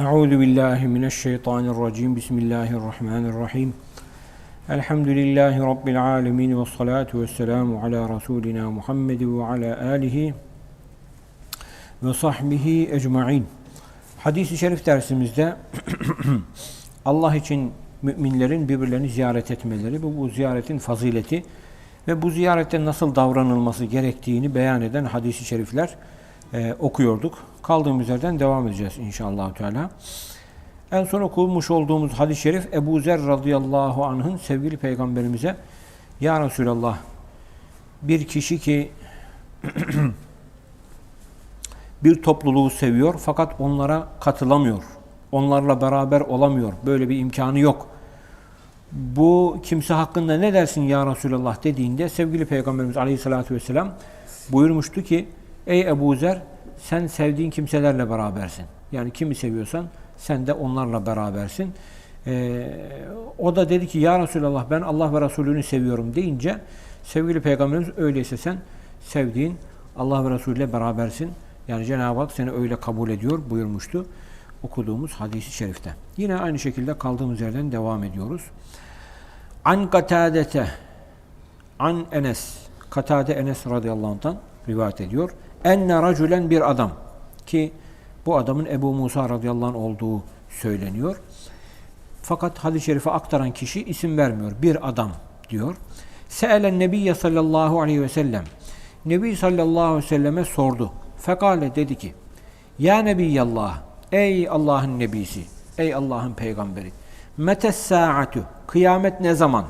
Euzu billahi mineşşeytanirracim. Bismillahirrahmanirrahim. Elhamdülillahi rabbil alamin ve salatu vesselamu ala rasulina Muhammed ve ala alihi ve sahbihi ecmaîn. Hadis-i şerif dersimizde Allah için müminlerin birbirlerini ziyaret etmeleri, bu, bu ziyaretin fazileti ve bu ziyarette nasıl davranılması gerektiğini beyan eden hadis-i şerifler e, okuyorduk. Kaldığımız yerden devam edeceğiz inşallah Teala. En son okumuş olduğumuz hadis-i şerif Ebu Zer radıyallahu anh'ın sevgili peygamberimize Ya Resulallah bir kişi ki bir topluluğu seviyor fakat onlara katılamıyor. Onlarla beraber olamıyor. Böyle bir imkanı yok. Bu kimse hakkında ne dersin ya Resulallah dediğinde sevgili Peygamberimiz Aleyhisselatü Vesselam buyurmuştu ki Ey Ebu Zer sen sevdiğin kimselerle berabersin. Yani kimi seviyorsan sen de onlarla berabersin. Ee, o da dedi ki ya Resulallah ben Allah ve Resulünü seviyorum deyince sevgili Peygamberimiz öyleyse sen sevdiğin Allah ve Resulü ile berabersin. Yani Cenab-ı Hak seni öyle kabul ediyor buyurmuştu okuduğumuz hadisi şerifte. Yine aynı şekilde kaldığımız yerden devam ediyoruz. An Katadete An Enes Katade Enes radıyallahu anh'tan rivayet ediyor. Enne racülen bir adam ki bu adamın Ebu Musa radıyallahu anh olduğu söyleniyor. Fakat hadis-i şerife aktaran kişi isim vermiyor. Bir adam diyor. Seelen Nebiye sallallahu aleyhi ve sellem. Nebi sallallahu aleyhi ve selleme sordu. Fekale dedi ki Ya Nebiyallah Ey Allah'ın Nebisi Ey Allah'ın Peygamberi Metes saatu Kıyamet ne zaman?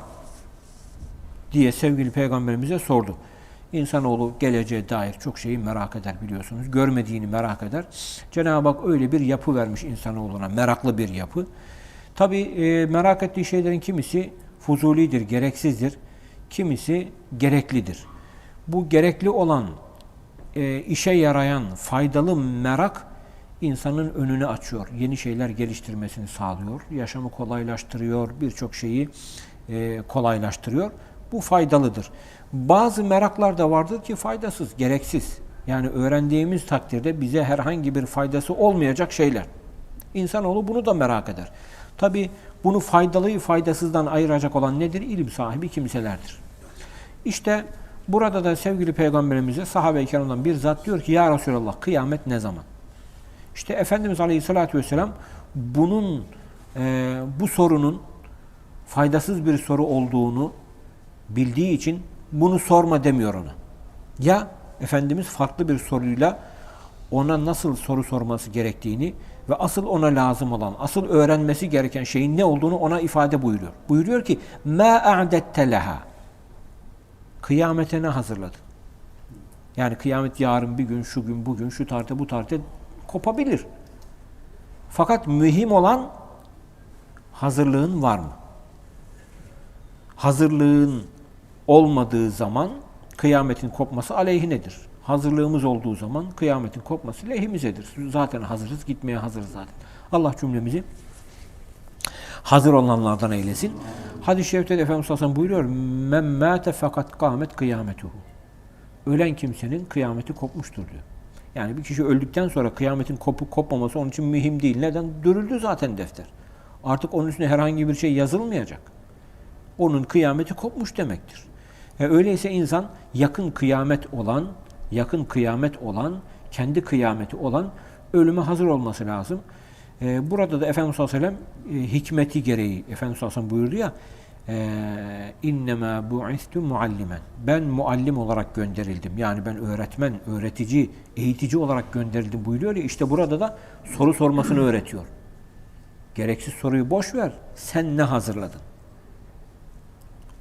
diye sevgili Peygamberimize sordu. İnsanoğlu geleceğe dair çok şeyi merak eder biliyorsunuz. Görmediğini merak eder. Cenab-ı Hak öyle bir yapı vermiş insanoğluna. Meraklı bir yapı. Tabi e, merak ettiği şeylerin kimisi fuzulidir, gereksizdir. Kimisi gereklidir. Bu gerekli olan e, işe yarayan faydalı merak insanın önünü açıyor. Yeni şeyler geliştirmesini sağlıyor. Yaşamı kolaylaştırıyor. Birçok şeyi e, kolaylaştırıyor. Bu faydalıdır. Bazı meraklar da vardır ki faydasız, gereksiz. Yani öğrendiğimiz takdirde bize herhangi bir faydası olmayacak şeyler. İnsanoğlu bunu da merak eder. Tabi bunu faydalıyı faydasızdan ayıracak olan nedir? İlim sahibi kimselerdir. İşte Burada da sevgili peygamberimize sahabe-i bir zat diyor ki Ya Resulallah kıyamet ne zaman? İşte Efendimiz Aleyhisselatü Vesselam bunun e, bu sorunun faydasız bir soru olduğunu bildiği için bunu sorma demiyor ona. Ya Efendimiz farklı bir soruyla ona nasıl soru sorması gerektiğini ve asıl ona lazım olan, asıl öğrenmesi gereken şeyin ne olduğunu ona ifade buyuruyor. Buyuruyor ki مَا اَعْدَدْتَ لَهَا Kıyamete ne hazırladın? Yani kıyamet yarın, bir gün, şu gün, bugün, şu tarihte, bu tarihte kopabilir. Fakat mühim olan hazırlığın var mı? Hazırlığın olmadığı zaman kıyametin kopması aleyhinedir. Hazırlığımız olduğu zaman kıyametin kopması lehimizedir. Zaten hazırız, gitmeye hazırız zaten. Allah cümlemizi hazır olanlardan eylesin. Hadis-i şerifte de Efendimiz Aleyhisselam buyuruyor. Men mâte fakat kâmet kıyametuhu. Ölen kimsenin kıyameti kopmuştur diyor. Yani bir kişi öldükten sonra kıyametin kopup kopmaması onun için mühim değil. Neden? Dürüldü zaten defter. Artık onun üstüne herhangi bir şey yazılmayacak. Onun kıyameti kopmuş demektir. E öyleyse insan yakın kıyamet olan, yakın kıyamet olan, kendi kıyameti olan ölüme hazır olması lazım. Ee, burada da Efendimiz sallallahu aleyhi ve sellem e, hikmeti gereği Efendimiz sallallahu aleyhi ve sellem buyurdu ya e, innema bu'istu muallimen. Ben muallim olarak gönderildim. Yani ben öğretmen, öğretici, eğitici olarak gönderildim buyuruyor ya işte burada da soru sormasını öğretiyor. Gereksiz soruyu boş ver. Sen ne hazırladın?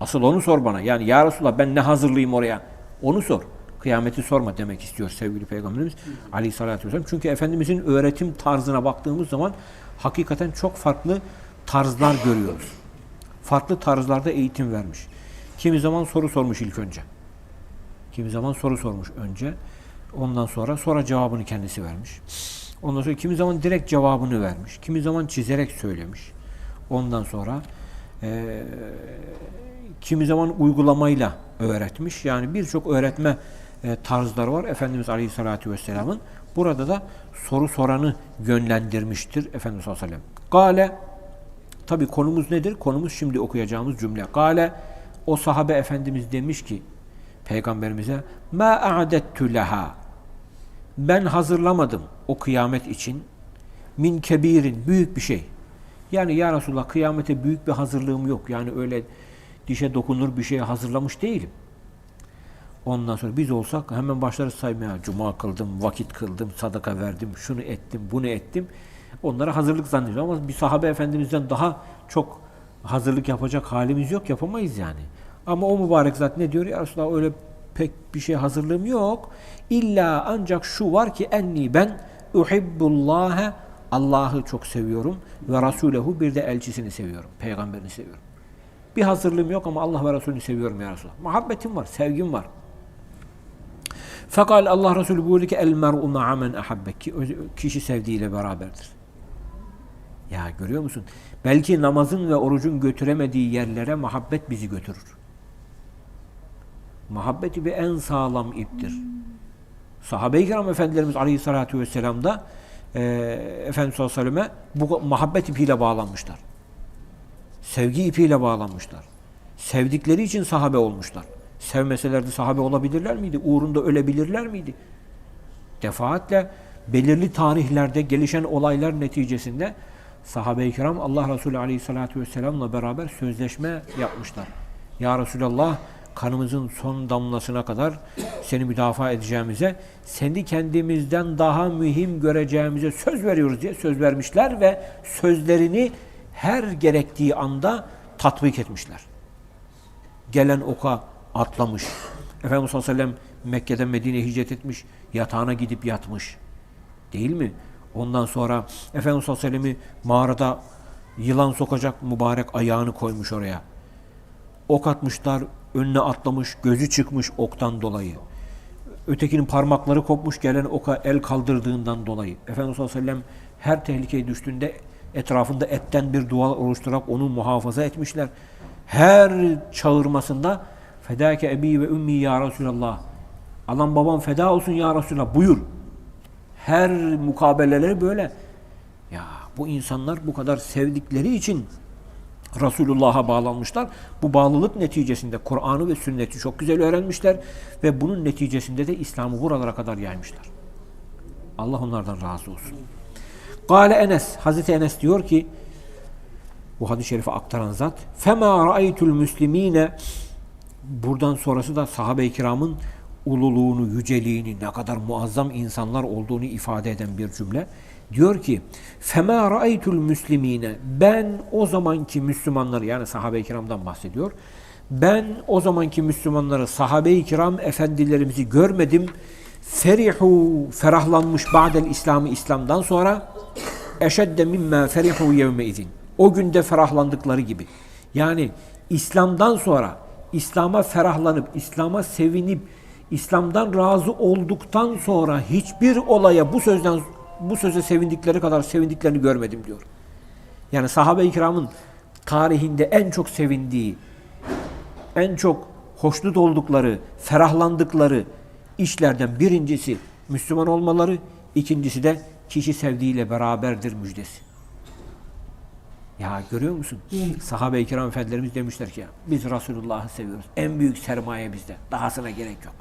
Asıl onu sor bana. Yani ya Resulallah ben ne hazırlayayım oraya? Onu sor. Kıyameti sorma demek istiyor sevgili Peygamberimiz Aleyhisselatü Vesselam. Çünkü Efendimizin öğretim tarzına baktığımız zaman hakikaten çok farklı tarzlar görüyoruz. Farklı tarzlarda eğitim vermiş. Kimi zaman soru sormuş ilk önce. Kimi zaman soru sormuş önce. Ondan sonra sonra cevabını kendisi vermiş. Ondan sonra kimi zaman direkt cevabını vermiş. Kimi zaman çizerek söylemiş. Ondan sonra e, kimi zaman uygulamayla öğretmiş. Yani birçok öğretme e, tarzları var Efendimiz Aleyhisselatü Vesselam'ın. Burada da soru soranı yönlendirmiştir Efendimiz sallallahu aleyhi ve sellem. Gale Tabi konumuz nedir? Konumuz şimdi okuyacağımız cümle. Gale o sahabe efendimiz demiş ki peygamberimize ma a'dettu leha ben hazırlamadım o kıyamet için min kebirin büyük bir şey. Yani ya Resulallah kıyamete büyük bir hazırlığım yok. Yani öyle dişe dokunur bir şeye hazırlamış değilim. Ondan sonra biz olsak hemen başlarız saymaya. Cuma kıldım, vakit kıldım, sadaka verdim, şunu ettim, bunu ettim. Onlara hazırlık zannediyor ama bir sahabe efendimizden daha çok hazırlık yapacak halimiz yok, yapamayız yani. Ama o mübarek zat ne diyor? Ya Resulallah öyle pek bir şey hazırlığım yok. İlla ancak şu var ki enni ben uhibbullâhe Allah'ı çok seviyorum ve Resulehu bir de elçisini seviyorum. Peygamberini seviyorum. Bir hazırlığım yok ama Allah ve Resulünü seviyorum ya Resulallah. Muhabbetim var, sevgim var. Fakat Allah Resulü buyurdu ki el mer'u ma'a men ahabbe ki kişi sevdiğiyle beraberdir. Ya görüyor musun? Belki namazın ve orucun götüremediği yerlere muhabbet bizi götürür. Muhabbeti bir en sağlam iptir. Sahabe-i kiram efendilerimiz aleyhissalatü vesselam da e, Efendimiz sallallahu aleyhi ve selleme bu muhabbet ipiyle bağlanmışlar. Sevgi ipiyle bağlanmışlar. Sevdikleri için sahabe olmuşlar. Sevmeselerdi sahabe olabilirler miydi? Uğrunda ölebilirler miydi? Defaatle belirli tarihlerde gelişen olaylar neticesinde sahabe-i kiram Allah Resulü Aleyhisselatü Vesselam'la beraber sözleşme yapmışlar. Ya Resulallah kanımızın son damlasına kadar seni müdafaa edeceğimize, seni kendimizden daha mühim göreceğimize söz veriyoruz diye söz vermişler ve sözlerini her gerektiği anda tatbik etmişler. Gelen oka atlamış. Efendimiz sallallahu aleyhi ve sellem Mekke'den Medine'ye hicret etmiş. Yatağına gidip yatmış. Değil mi? Ondan sonra Efendimiz sallallahu aleyhi ve sellem'i mağarada yılan sokacak mübarek ayağını koymuş oraya. Ok atmışlar, önüne atlamış, gözü çıkmış oktan dolayı. Ötekinin parmakları kopmuş, gelen oka el kaldırdığından dolayı. Efendimiz sallallahu aleyhi ve sellem her tehlikeye düştüğünde etrafında etten bir duvar oluşturarak onu muhafaza etmişler. Her çağırmasında fedake ebi ve ümmi ya Resulallah. Anam babam feda olsun ya Resulallah buyur. Her mukabeleleri böyle. Ya bu insanlar bu kadar sevdikleri için Resulullah'a bağlanmışlar. Bu bağlılık neticesinde Kur'an'ı ve sünneti çok güzel öğrenmişler ve bunun neticesinde de İslam'ı buralara kadar yaymışlar. Allah onlardan razı olsun. Gale Enes, Hazreti Enes diyor ki bu hadis-i şerifi aktaran zat فَمَا رَأَيْتُ الْمُسْلِم۪ينَ Buradan sonrası da sahabe-i kiramın ululuğunu, yüceliğini, ne kadar muazzam insanlar olduğunu ifade eden bir cümle. Diyor ki فَمَا رَأَيْتُ الْمُسْلِم۪ينَ Ben o zamanki Müslümanları yani sahabe-i kiramdan bahsediyor. Ben o zamanki Müslümanları sahabe-i kiram efendilerimizi görmedim. Ferihu ferahlanmış ba'del İslam'ı İslam'dan sonra eşedde mimme ferihu yevme izin. O günde ferahlandıkları gibi. Yani İslam'dan sonra İslam'a ferahlanıp, İslam'a sevinip, İslam'dan razı olduktan sonra hiçbir olaya bu sözden bu söze sevindikleri kadar sevindiklerini görmedim diyor. Yani sahabe-i kiramın tarihinde en çok sevindiği, en çok hoşnut oldukları, ferahlandıkları işlerden birincisi Müslüman olmaları, ikincisi de kişi sevdiğiyle beraberdir müjdesi. Ya görüyor musun? Sahabe-i kiram efendilerimiz demişler ki biz Resulullah'ı seviyoruz. En büyük sermaye bizde. Dahasına gerek yok.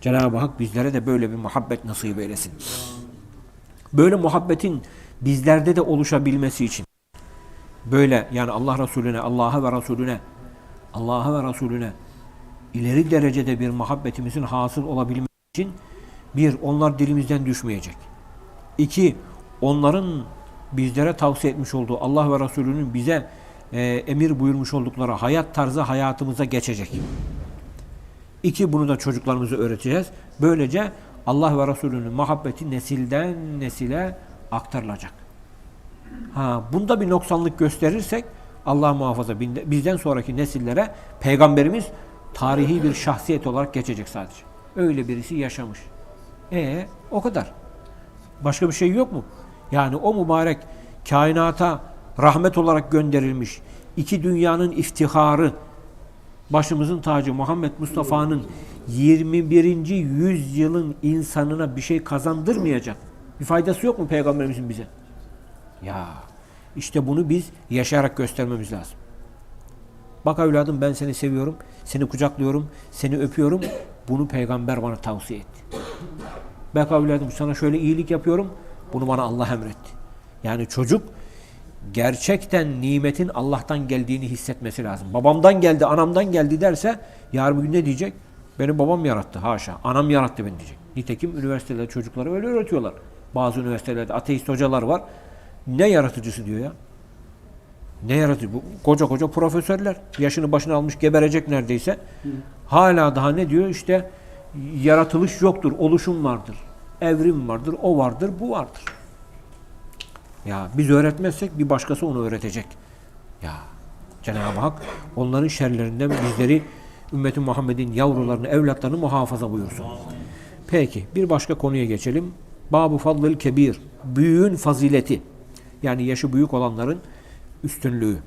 Cenab-ı Hak bizlere de böyle bir muhabbet nasip eylesin. Böyle muhabbetin bizlerde de oluşabilmesi için böyle yani Allah Resulüne, Allah'a ve Resulüne Allah'a ve Resulüne ileri derecede bir muhabbetimizin hasıl olabilmesi için bir, onlar dilimizden düşmeyecek. İki, onların bizlere tavsiye etmiş olduğu Allah ve Resulünün bize e, emir buyurmuş oldukları hayat tarzı hayatımıza geçecek. İki, bunu da çocuklarımıza öğreteceğiz. Böylece Allah ve Resulünün muhabbeti nesilden nesile aktarılacak. Ha, bunda bir noksanlık gösterirsek Allah muhafaza bizden sonraki nesillere peygamberimiz tarihi bir şahsiyet olarak geçecek sadece. Öyle birisi yaşamış. E o kadar. Başka bir şey yok mu? Yani o mübarek kainata rahmet olarak gönderilmiş iki dünyanın iftiharı başımızın tacı Muhammed Mustafa'nın 21. yüzyılın insanına bir şey kazandırmayacak. Bir faydası yok mu peygamberimizin bize? Ya işte bunu biz yaşayarak göstermemiz lazım. Bak evladım ben seni seviyorum, seni kucaklıyorum, seni öpüyorum. Bunu peygamber bana tavsiye etti. Bak evladım sana şöyle iyilik yapıyorum. Bunu bana Allah emretti. Yani çocuk gerçekten nimetin Allah'tan geldiğini hissetmesi lazım. Babamdan geldi, anamdan geldi derse yarın bugün ne diyecek? Beni babam yarattı haşa. Anam yarattı beni diyecek. Nitekim üniversitelerde çocuklara öyle öğretiyorlar. Bazı üniversitelerde ateist hocalar var. Ne yaratıcısı diyor ya. Ne yaratıcı? Bu koca koca profesörler. Yaşını başına almış geberecek neredeyse. Hala daha ne diyor? İşte yaratılış yoktur, oluşum vardır. Evrim vardır, o vardır, bu vardır. Ya biz öğretmezsek bir başkası onu öğretecek. Ya Cenab-ı Hak onların şerlerinden bizleri ümmeti Muhammed'in yavrularını, evlatlarını muhafaza buyursun. Peki bir başka konuya geçelim. Babu fadlil kebir. Büyüğün fazileti. Yani yaşı büyük olanların üstünlüğü.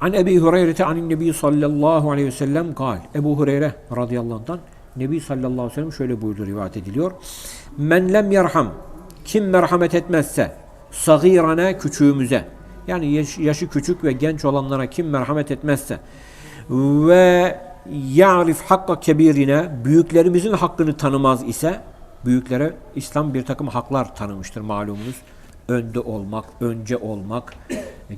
An Ebi Hureyre an Nebi sallallahu aleyhi ve sellem kal. Ebu Hureyre radıyallahu anh'tan Nebi sallallahu aleyhi ve sellem şöyle buyurdu rivayet ediliyor. Men lem yerham kim merhamet etmezse sagirane küçüğümüze yani yaş- yaşı küçük ve genç olanlara kim merhamet etmezse ve ya'rif hakka kebirine büyüklerimizin hakkını tanımaz ise büyüklere İslam bir takım haklar tanımıştır malumunuz. Önde olmak, önce olmak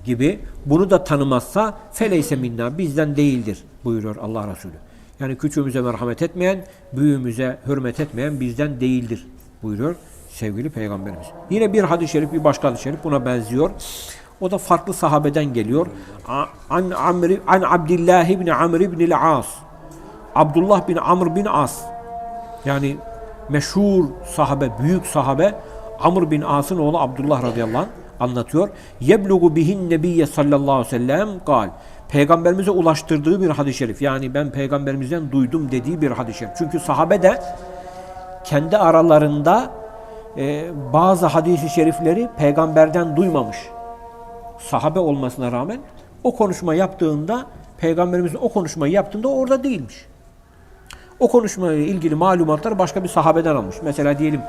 gibi. Bunu da tanımazsa feleyse minna bizden değildir buyuruyor Allah Resulü. Yani küçüğümüze merhamet etmeyen, büyüğümüze hürmet etmeyen bizden değildir buyuruyor sevgili peygamberimiz. Yine bir hadis-i şerif, bir başka hadis-i şerif buna benziyor. O da farklı sahabeden geliyor. An Amr an Abdullah ibn Amr ibn al-As. Abdullah bin Amr bin As. Yani meşhur sahabe, büyük sahabe Amr bin As'ın oğlu Abdullah radıyallahu anh anlatıyor. Yeblugu bihin nebiyye sallallahu aleyhi ve sellem gal. Peygamberimize ulaştırdığı bir hadis-i şerif. Yani ben peygamberimizden duydum dediği bir hadis-i şerif. Çünkü sahabe de kendi aralarında e, bazı hadis-i şerifleri peygamberden duymamış. Sahabe olmasına rağmen o konuşma yaptığında peygamberimizin o konuşmayı yaptığında orada değilmiş. O konuşmayla ilgili malumatlar başka bir sahabeden almış. Mesela diyelim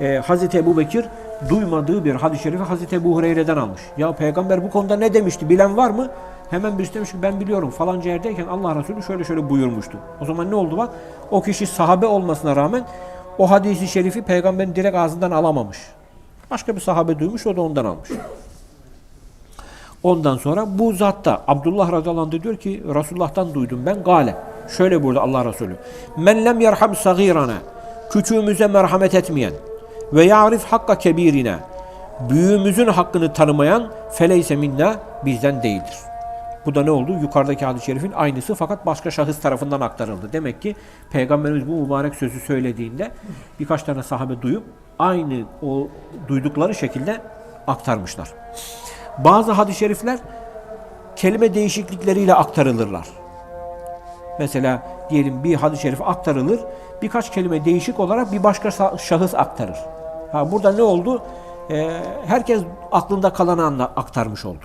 e, Hazreti Ebu Bekir duymadığı bir hadis-i şerifi Hazreti Ebu Hureyre'den almış. Ya peygamber bu konuda ne demişti bilen var mı? Hemen birisi demiş ki ben biliyorum falanca yerdeyken Allah Resulü şöyle şöyle buyurmuştu. O zaman ne oldu bak? O kişi sahabe olmasına rağmen o hadisi şerifi peygamberin direkt ağzından alamamış. Başka bir sahabe duymuş o da ondan almış. Ondan sonra bu zat da Abdullah radıyallahu anh diyor ki Resulullah'tan duydum ben gale. Şöyle burada Allah Resulü. Men lem yerham sagirana. Küçüğümüze merhamet etmeyen ve ya'rif hakka kebirine. Büyüğümüzün hakkını tanımayan feleyse minna bizden değildir. Bu da ne oldu? Yukarıdaki hadis-i şerifin aynısı fakat başka şahıs tarafından aktarıldı. Demek ki Peygamberimiz bu mübarek sözü söylediğinde birkaç tane sahabe duyup aynı o duydukları şekilde aktarmışlar. Bazı hadis-i şerifler kelime değişiklikleriyle aktarılırlar. Mesela diyelim bir hadis-i şerif aktarılır, birkaç kelime değişik olarak bir başka şahıs aktarır. Ha burada ne oldu? Ee, herkes aklında kalanı anla aktarmış oldu.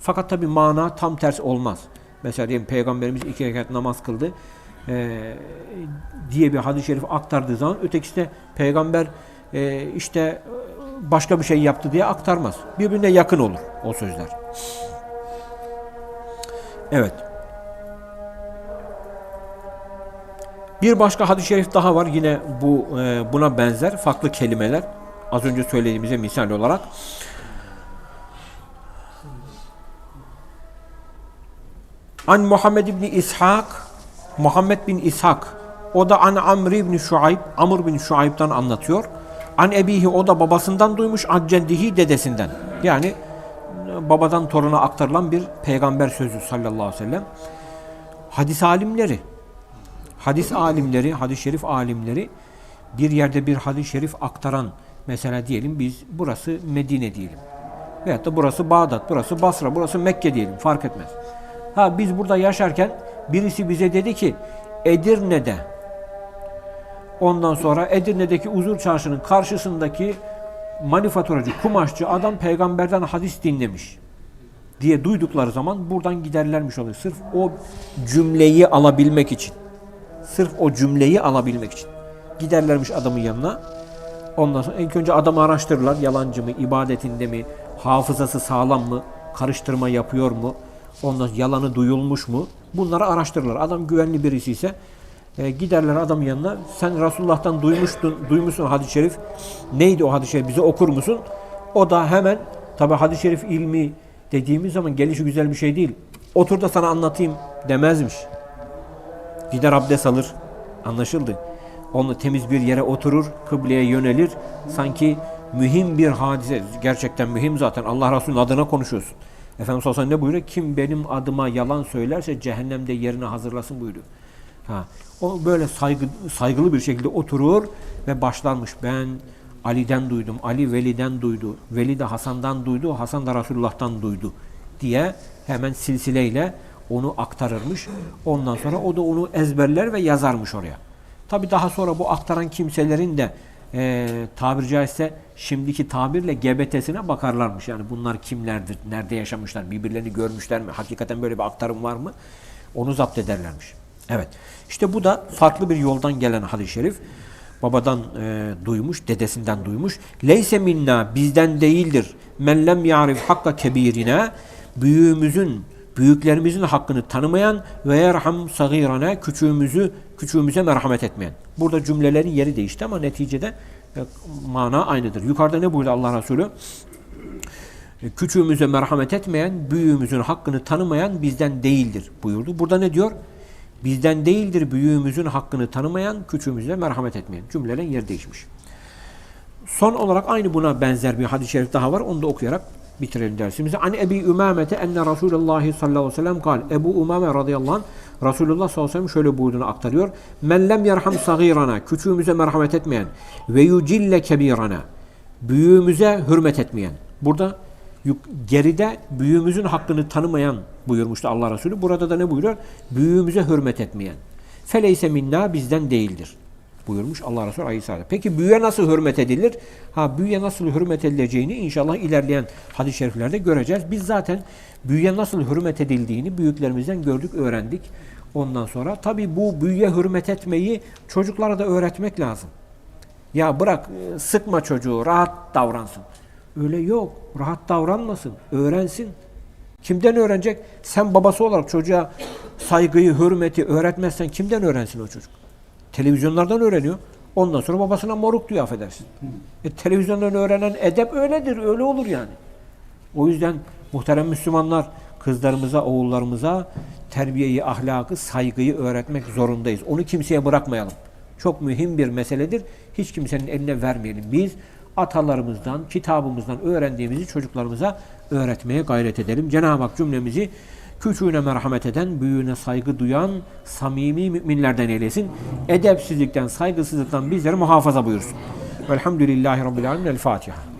Fakat tabi mana tam ters olmaz. Mesela diyelim Peygamberimiz iki rekat namaz kıldı ee, diye bir hadis-i şerif aktardığı zaman ötekisi de Peygamber e, işte e, başka bir şey yaptı diye aktarmaz. Birbirine yakın olur o sözler. Evet. Bir başka hadis-i şerif daha var. Yine bu e, buna benzer farklı kelimeler. Az önce söylediğimize misal olarak. An Muhammed ibn İshak Muhammed bin İshak o da an Amr ibn Şuayb Amr bin Şuayb'dan anlatıyor. An ebihi o da babasından duymuş an ceddihi dedesinden. Yani babadan toruna aktarılan bir peygamber sözü sallallahu aleyhi ve sellem. Hadis alimleri hadis alimleri, hadis-i şerif alimleri bir yerde bir hadis-i şerif aktaran mesela diyelim biz burası Medine diyelim. Veyahut da burası Bağdat, burası Basra, burası Mekke diyelim fark etmez. Ha biz burada yaşarken birisi bize dedi ki Edirne'de ondan sonra Edirne'deki Uzur Çarşı'nın karşısındaki manifaturacı, kumaşçı adam peygamberden hadis dinlemiş diye duydukları zaman buradan giderlermiş oluyor. Sırf o cümleyi alabilmek için. Sırf o cümleyi alabilmek için. Giderlermiş adamın yanına. Ondan sonra ilk önce adamı araştırırlar. Yalancı mı, ibadetinde mi, hafızası sağlam mı, karıştırma yapıyor mu, ondan yalanı duyulmuş mu? Bunları araştırırlar. Adam güvenli birisi ise e, giderler adamın yanına. Sen Resulullah'tan duymuştun, duymuşsun hadis-i şerif. Neydi o hadis-i şerif? Bize okur musun? O da hemen tabi hadis-i şerif ilmi dediğimiz zaman gelişi güzel bir şey değil. Otur da sana anlatayım demezmiş. Gider abdest alır. Anlaşıldı. Onu temiz bir yere oturur, kıbleye yönelir. Sanki mühim bir hadise, gerçekten mühim zaten. Allah Resulü'nün adına konuşuyorsun. Efendimiz sallallahu aleyhi ve sellem ne buyuruyor? Kim benim adıma yalan söylerse cehennemde yerini hazırlasın buyuruyor. Ha, o böyle saygı, saygılı bir şekilde oturur ve başlarmış. Ben Ali'den duydum, Ali Veli'den duydu, Veli de Hasan'dan duydu, Hasan da Resulullah'tan duydu diye hemen silsileyle onu aktarırmış. Ondan sonra o da onu ezberler ve yazarmış oraya. Tabi daha sonra bu aktaran kimselerin de e, tabiri caizse şimdiki tabirle GBT'sine bakarlarmış. Yani bunlar kimlerdir, nerede yaşamışlar, birbirlerini görmüşler mi, hakikaten böyle bir aktarım var mı? Onu zapt ederlermiş. Evet. İşte bu da farklı bir yoldan gelen hadis-i şerif. Babadan e, duymuş, dedesinden duymuş. Leyse minna bizden değildir. Men lem ya'rif hakka kebirine büyüğümüzün büyüklerimizin hakkını tanımayan ve yerham sagirane küçüğümüzü küçüğümüze merhamet etmeyen. Burada cümlelerin yeri değişti ama neticede e, mana aynıdır. Yukarıda ne buyurdu Allah Resulü? E, Küçüğümüze merhamet etmeyen, büyüğümüzün hakkını tanımayan bizden değildir buyurdu. Burada ne diyor? Bizden değildir büyüğümüzün hakkını tanımayan, küçüğümüze merhamet etmeyen. Cümlelerin yeri değişmiş. Son olarak aynı buna benzer bir hadis-i şerif daha var. Onu da okuyarak bitirelim dersimizi. An Ebi Ümamete enne Resulullah sallallahu aleyhi ve sellem kal. Ebu Umame radıyallahu anh Resulullah sallallahu aleyhi ve sellem şöyle buyurduğunu aktarıyor. Men lem yerham sagirana küçüğümüze merhamet etmeyen ve yucille kebirana büyüğümüze hürmet etmeyen. Burada geride büyüğümüzün hakkını tanımayan buyurmuştu Allah Resulü. Burada da ne buyuruyor? Büyüğümüze hürmet etmeyen. Feleyse minna bizden değildir buyurmuş Allah Resulü Aleyhisselam. Peki büyüye nasıl hürmet edilir? Ha büyüye nasıl hürmet edileceğini inşallah ilerleyen hadis-i şeriflerde göreceğiz. Biz zaten büyüye nasıl hürmet edildiğini büyüklerimizden gördük, öğrendik. Ondan sonra tabii bu büyüye hürmet etmeyi çocuklara da öğretmek lazım. Ya bırak e, sıkma çocuğu, rahat davransın. Öyle yok. Rahat davranmasın, öğrensin. Kimden öğrenecek? Sen babası olarak çocuğa saygıyı, hürmeti öğretmezsen kimden öğrensin o çocuk? Televizyonlardan öğreniyor. Ondan sonra babasına moruk diyor affedersin. E, televizyondan öğrenen edep öyledir, öyle olur yani. O yüzden muhterem Müslümanlar kızlarımıza, oğullarımıza terbiyeyi, ahlakı, saygıyı öğretmek zorundayız. Onu kimseye bırakmayalım. Çok mühim bir meseledir. Hiç kimsenin eline vermeyelim. Biz atalarımızdan, kitabımızdan öğrendiğimizi çocuklarımıza öğretmeye gayret edelim. Cenab-ı Hak cümlemizi küçüğüne merhamet eden, büyüğüne saygı duyan, samimi müminlerden eylesin. Edepsizlikten, saygısızlıktan bizleri muhafaza buyursun. Velhamdülillahi Rabbil Alemin. El Fatiha.